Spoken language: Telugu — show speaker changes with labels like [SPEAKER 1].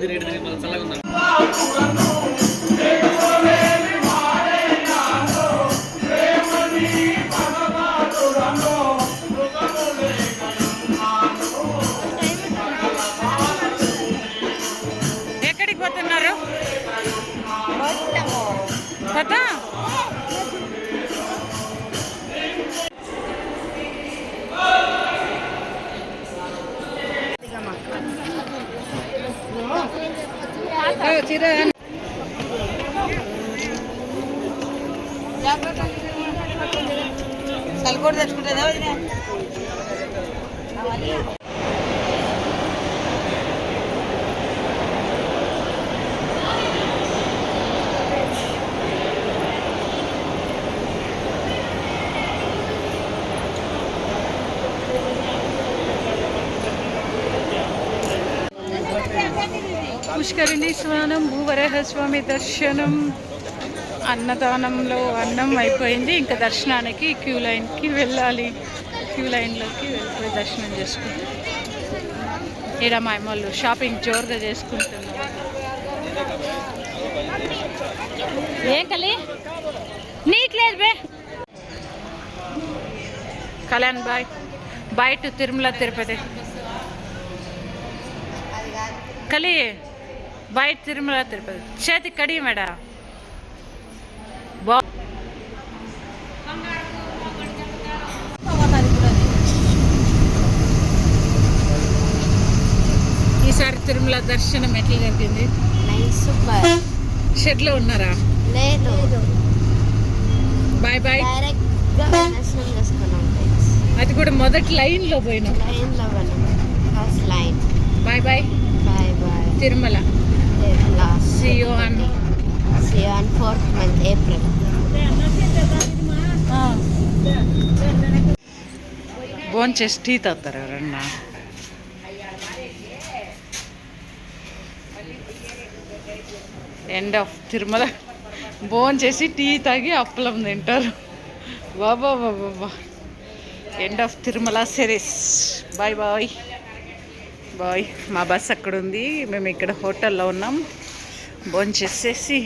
[SPEAKER 1] చల్లగా ఉండాలి
[SPEAKER 2] ఎక్కడికి పోతున్నారు? కదా సల్కోడు తెచ్చుకుంటుందా పుష్కరిణి స్నానం భూవరహ స్వామి దర్శనం అన్నదానంలో అన్నం అయిపోయింది. ఇంకా దర్శనానికి క్యూ లైన్కి వెళ్ళాలి. క్యూ లైన్లోకి వెళ్ళిపోయి దర్శనం చేసుకుంటాం. ఈడ మా అమ్మోళ్ళు షాపింగ్ జోరుగా చేసుకుంటున్నాం. ఏం కలి? నీకు లేదు బే. Kalyan bye bye to Tirumala Tirupati. కలి? బాయ్ తిరుమల తిరుపతి చేతి కడి మేడ బా ఈసారి తిరుమల దర్శనం ఎట్లా జరిగింది?
[SPEAKER 3] సూపర్
[SPEAKER 2] షెడ్లో ఉన్నారా?
[SPEAKER 3] లేదు.
[SPEAKER 2] బాయ్ బాయ్ అది కూడా మొదటి లైన్లో పోయినాం
[SPEAKER 3] లైన్లో first line
[SPEAKER 2] bye bye
[SPEAKER 3] bye bye
[SPEAKER 2] Tirumala. See you on-
[SPEAKER 3] see you on fourth month April.
[SPEAKER 2] Phone చేసి టీ తాగుతారు ఎవరన్నా? End of Tirumala. భోన్ చేసి టీ తాగి అప్పలం తింటారు. బాబా బాబా end of Tirumala series bye bye bye మా బస్ అక్కడ ఉంది మేము ఇక్కడ హోటల్లో ఉన్నాం. భోన్ చేసేసి